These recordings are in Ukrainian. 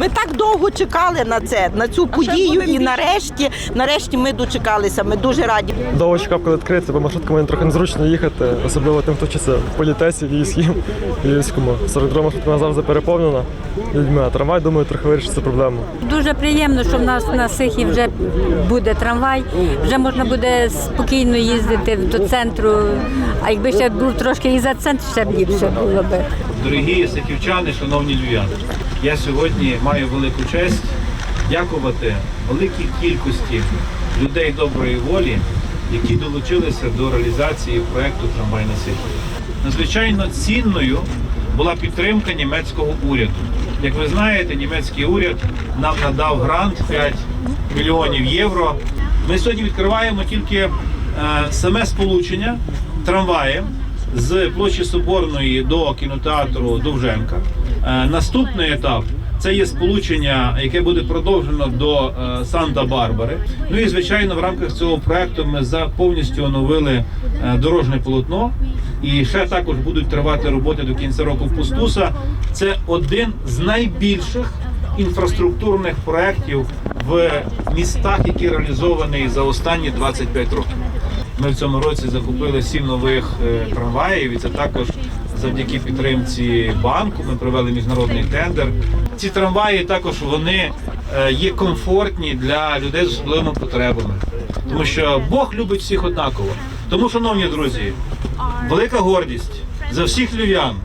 Ми так довго чекали на це, на цю подію, і нарешті, нарешті ми дочекалися. Ми дуже раді. Довго чекав, коли відкриється, бо маршрутками трохи незручно їхати, особливо тим, хто вчиться в політесі львівській, львівському. 42 маршрутка завжди переповнена людьми, а трамвай, думаю, трохи вирішить цю проблему. Дуже приємно, що в нас на Сихі вже буде трамвай, вже можна буде спокійно їздити до центру. А якби ще був трошки і за центр, ще б ліпше було би. Дорогі сихівчани, шановні львів'яни, я сьогодні маю велику честь дякувати великій кількості людей доброї волі, які долучилися до реалізації проекту Трамвай на Надзвичайно цінною була підтримка німецького уряду. Як ви знаєте, німецький уряд нам надав грант 5 мільйонів євро. Ми сьогодні відкриваємо тільки е, саме сполучення трамваєм з площі Соборної до кінотеатру Довженка. Е, Наступний етап це є сполучення, яке буде продовжено до е, Санта-Барбари. Ну і звичайно, в рамках цього проекту ми за повністю оновили е, дорожнє полотно. І ще також будуть тривати роботи до кінця року в Пустуса. Це один з найбільших інфраструктурних проєктів в містах, які реалізовані за останні 25 років. Ми в цьому році закупили сім нових е, трамваїв, і це також завдяки підтримці банку. Ми провели міжнародний тендер. Ці трамваї також вони е, є комфортні для людей з особливими потребами, тому що Бог любить всіх однаково. Тому, шановні друзі, велика гордість за всіх львів'ян.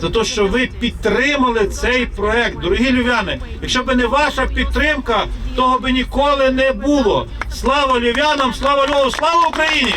За те, що ви підтримали цей проект, дорогі львів'яни. Якщо б не ваша підтримка, того би ніколи не було. Слава львів'янам, слава Львову, слава Україні!